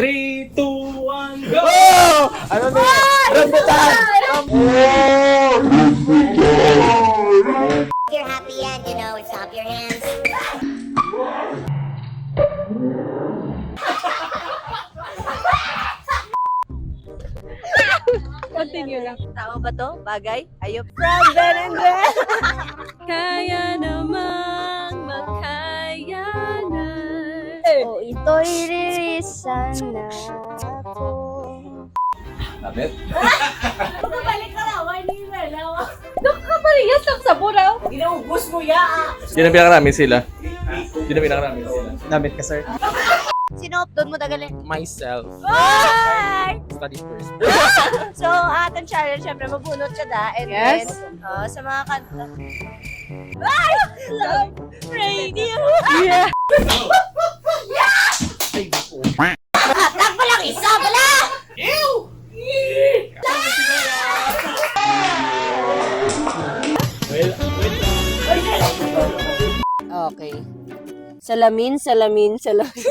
3, 2, 1, go! Oh! Ano na? Rambutan! If you're happy and you know it, stop your hands. Continue lang. Tama ba to? Bagay? Ayop. From Ben and Ben. Kaya namang makayanan. O ito'y ririsan na ako. Nabit? Parehas lang sa buraw. Ginaubos mo ya! Sino pinakarami sila? Sino pinakarami sila? Nabit ka, sir. Sino doon mo tagalin? Myself. Bye! Study first. So, ating challenge, syempre, mabunot ka na. And Yes. then, uh, sa mga kanta. Ay! Love radio! Yeah. Hatag pa lang isa pala! Lang. Okay. Salamin, salamin, salamin.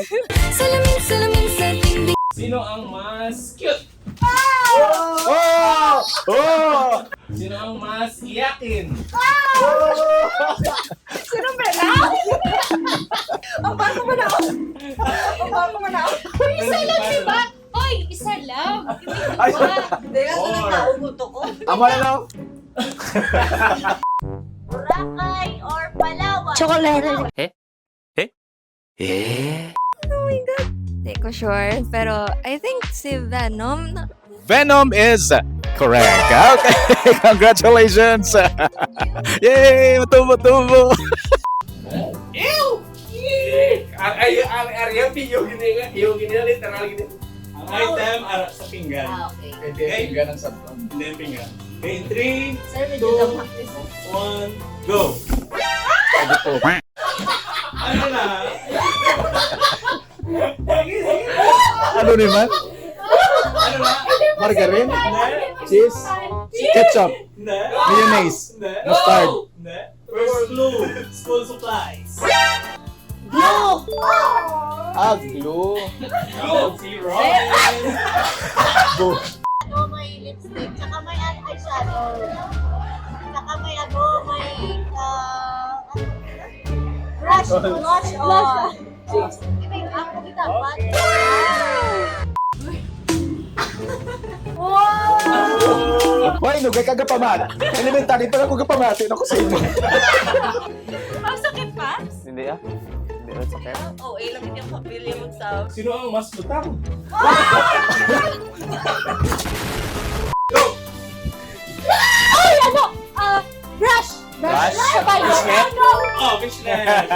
salamin, salamin sa tingin. Sino ang mas cute? Oh! Oh! Sino ang mas iyakin? Ang bago mo na ako! Ang bago mo na ako! Isa lang, di ba? Oy, isa lang. Ay, Hindi ka sa Four. nagkaubuto ko. amo na lang. Boracay or Palawan? Chocolate. Hindi ko sure. Pero I think si Venom. na- Venom is correct. Okay, congratulations. Yay, matubo-tubo. Ew! Ay, ang area piyo gini nga, piyo gini na literal gini. Ang item ara sa pinggan. Ah, okay. Pwede yung ganang sabon. Hindi pinggan. Okay, in 3, Sir, medyo Two. lang practice. 1, go! Ano na? Sige, sige. ano naman? Ano na? Margarine? Hindi. Cheese? Ketchup? Hindi. Mayonnaise? Hindi. Mustard? Hindi. First clue. School supplies. Ah, glue. Go! Si Robin. Ano, may lipstick, tsaka may ano, eyeshadow. Tsaka may ano, may, ah, brush, blush on. May ako kita, but, Hoy, nugay ka gapamat. Elementary pa lang ko gapamati. Naku sa inyo. Ang sakit pa? Hindi ah. Hindi rin sakit. oh, eh, lamit yung pamilya mo sa... Sino ang mas lutang? Ay, ano? Ah, brush. Brush? Fishnet? Oh, fishnet!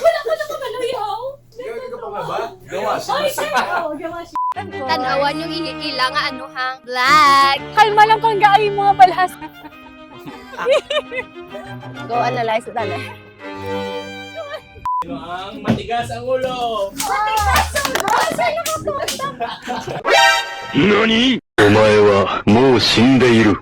Wala ka na kamaluyaw. Gawin ka pa nga ba? Gawa siya. Ay, sir. Oo, gawa siya. Tanawan yung iilang nga ano hang black. Kalma lang kung gaay mga balhas. Go analyze it. Sino ang matigas ang ulo? Matigas ang ulo? Saan nakatutok? Nani? Omae wa mou shinde iru.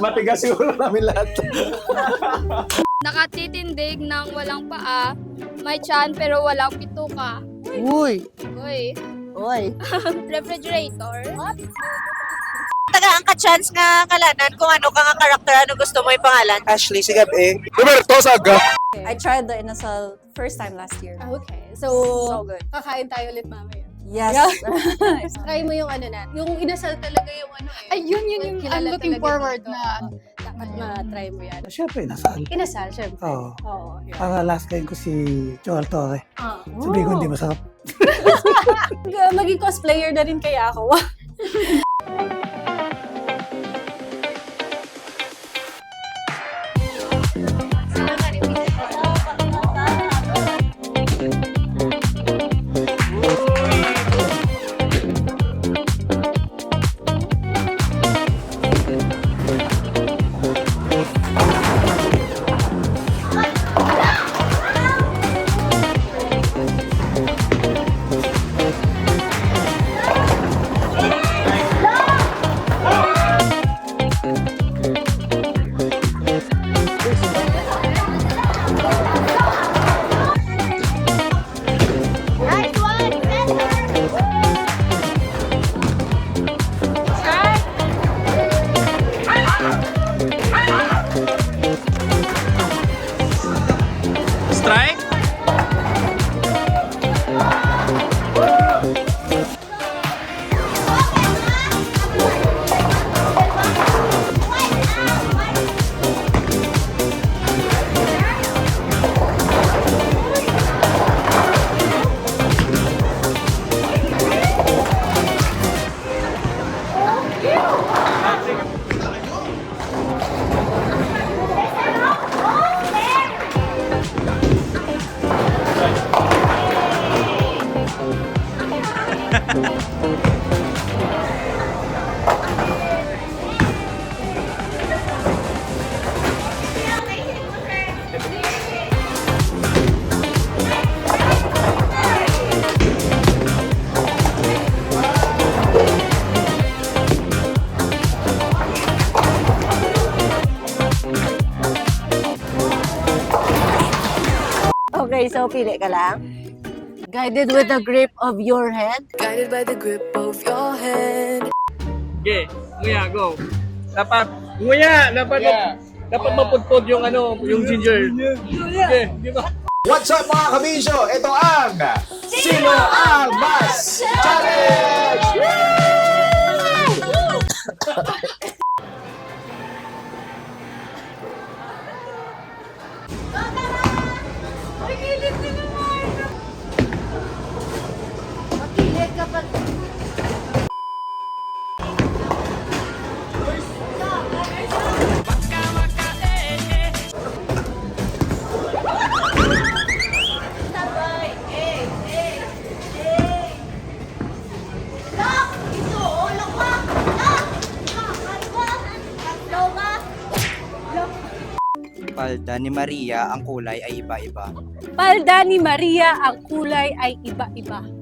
Matigas yung ulo namin lahat. Nakatitindig ng walang paa, may tiyan pero walang pituka. Uy! Uy! Uy! Refrigerator. Taga ang ka-chance nga kalanan kung ano ka nga karakter, ano gusto mo yung pangalan. Ashley, si Gabi. Roberto Saga. I tried the inasal first time last year. Okay. So, So good. kakain tayo ulit mamaya. Yes. Try mo yung ano na. Yung inasal talaga yung ano eh. Ayun, yun yung Kilala I'm looking talaga forward dito. na. Dapat ma-try mo yan. Siyempre, nasaan? Inasal, syempre. Oo. Oo. yun. Para last game ko si Joel Torre. Ah. Sabihin ko hindi masarap. Maging cosplayer na rin kaya ako. Okay, so pili ka lang? Guided with the grip of your hand. Guided by the grip of your hand. Okay, nguya, go. Dapat, nguya, dapat, ma- dapat mapudpod yung ano, yung ginger. Okay, di ba? What's up mga kabisyo? Ito ang Sino ang palda ni Maria, ang kulay ay iba-iba. Palda ni Maria, ang kulay ay iba-iba.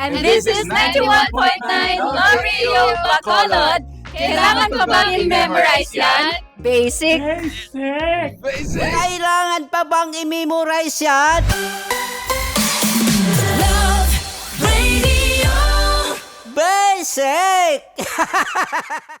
And, this, is 91.9 Lorio Bacolod. Kailangan pa bang i-memorize yan? Basic. Kailangan pa bang i-memorize yan? Love Radio! Basic!